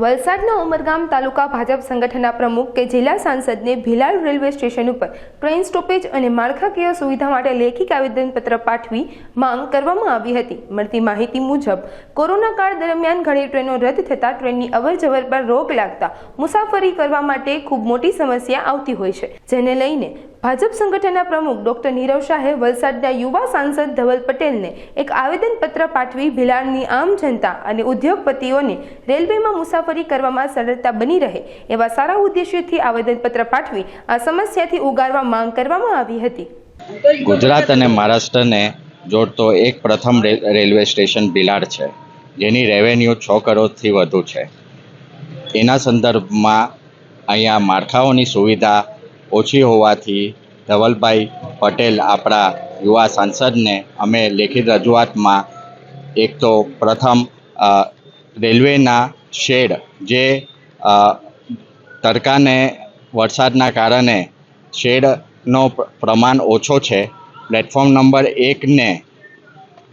વલસાડના ઉમરગામ તાલુકા ભાજપ સંગઠનના પ્રમુખ કે જિલ્લા સાંસદને ભિલાડ રેલવે સ્ટેશન ઉપર ટ્રેન સ્ટોપેજ અને માળખાકીય સુવિધા માટે લેખિત આવેદનપત્ર પાઠવી માંગ કરવામાં આવી હતી. મળતી માહિતી મુજબ, કોરોના કાળ દરમિયાન ઘણી ટ્રેનો રદ થતાં ટ્રેનની અવરજવર પર રોક લાગતા મુસાફરી કરવા માટે ખૂબ મોટી સમસ્યા આવતી હોય છે. જેને લઈને ભાજપ સંગઠનના પ્રમુખ ડોક્ટર નીરવ શાહે વલસાડના યુવા સાંસદ ધવલ પટેલને એક આવેદનપત્ર પાઠવી ભિલાડની આમ જનતા અને ઉદ્યોગપતિઓને રેલવેમાં મુસાફરી કરવામાં સરળતા બની રહે એવા સારા ઉદ્દેશ્યથી આવેદનપત્ર પાઠવી આ સમસ્યાથી ઉગારવા માંગ કરવામાં આવી હતી. ગુજરાત અને મહારાષ્ટ્રને જોડતો એક પ્રથમ રેલવે સ્ટેશન ભિલાડ છે, જેની રેવન્યુ છ કરોડથી વધુ છે. એના સંદર્ભમાં અહીંયા માળખાઓની સુવિધા ઓછી હોવાથી ધવલભાઈ પટેલ આપણા યુવા સાંસદને અમે લેખિત રજૂઆતમાં એક તો પ્રથમ રેલવેના શેડ જે તડકાને, વરસાદના કારણે શેડનો પ્રમાણ ઓછો છે. પ્લેટફોર્મ નંબર એકને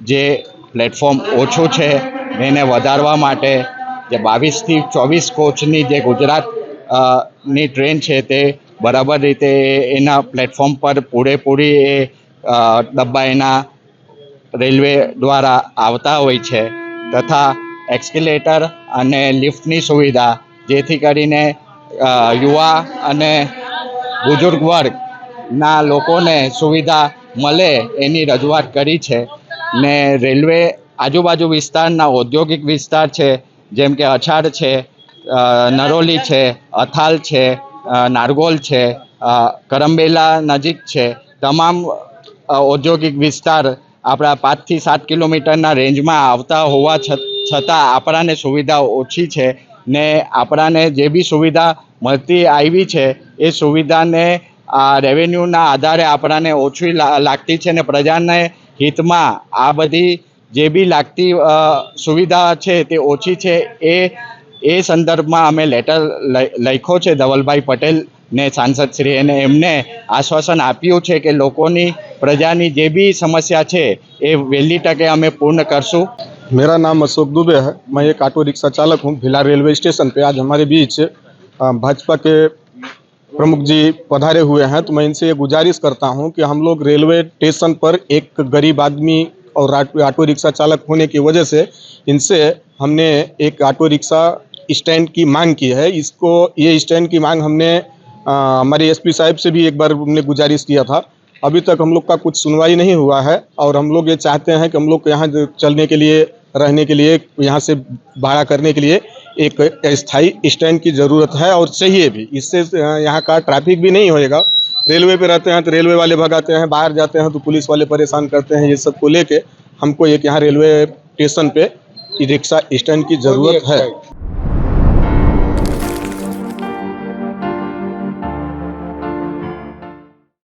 જે પ્લેટફોર્મ ઓછું છે એને વધારવા માટે જે બાવીસથી ચોવીસ કોચની જે ગુજરાતની ટ્રેન છે તે બરાબર રીતે એના પ્લેટફોર્મ પર પૂરેપૂરી એ અ, ડબ્બા એના રેલવે દ્વારા આવતા હોય છે. તથા એક્સકેલેટર અને લિફ્ટની સુવિધા જેથી કરીને યુવા અને બુઝુર્ગ વર્ગના લોકોને સુવિધા મળે એની રજૂઆત કરી છે. ને રેલવે આજુબાજુ વિસ્તારના ઔદ્યોગિક વિસ્તાર છે જેમ કે અછાડ છે નરોલી છે અથાલ છે નારગોલ છે કરંબેલા નજીક છે, તમામ ઔદ્યોગિક વિસ્તાર આપણા પાંચથી સાત કિલોમીટરના રેન્જમાં આવતા હોવા છતાં આપણાને સુવિધા ઓછી છે ને આપણાને જે બી સુવિધા મળતી આવી છે, એ સુવિધાને આ રેવન્યુના આધારે આપણાને ઓછી લાગતી છે ને પ્રજાને હિતમાં આ બધી જે બી લાગતી સુવિધા છે તે ઓછી છે, એ એ સંદર્ભમાં અમે લેટર લખ્યો છે ધવલભાઈ પટેલ ને સાંસદશ્રી અને એમને આશ્વાસન આપ્યું છે કે લોકોની પ્રજાની જે બી સમસ્યા છે એ વહેલી તકે અમે પૂર્ણ કરશું मेरा नाम अशोक दुबे है मैं एक ऑटो रिक्शा चालक हूँ भिला रेलवे स्टेशन पे आज हमारे बीच अ, भाजपा के प्रमुख जी पधारे हुए हैं तो मैं इनसे ये गुजारिश करता हूँ कि हम लोग रेलवे स्टेशन पर एक गरीब आदमी और आट- ऑटो रिक्शा चालक होने की वजह से इनसे हमने एक ऑटो रिक्शा स्टैंड की मांग की है। इसको ये स्टैंड की मांग हमने हमारे एसपी साहब से भी एक बार हमने गुजारिश किया था। अभी तक हम लोग का कुछ सुनवाई नहीं हुआ है और हम लोग ये चाहते हैं कि हम लोग यहाँ चलने के लिए रहने के लिए यहाँ से भाड़ा करने के लिए एक स्थायी स्टैंड की ज़रूरत है और चाहिए भी। इससे यहाँ का ट्रैफ़िक भी नहीं होएगा। रेलवे पे रहते हैं तो रेलवे वाले भगाते हैं बाहर जाते हैं तो पुलिस वाले परेशान करते हैं ये सबको लेके। हमको एक यहाँ रेलवे स्टेशन पे ई रिक्शा स्टैंड की ज़रूरत है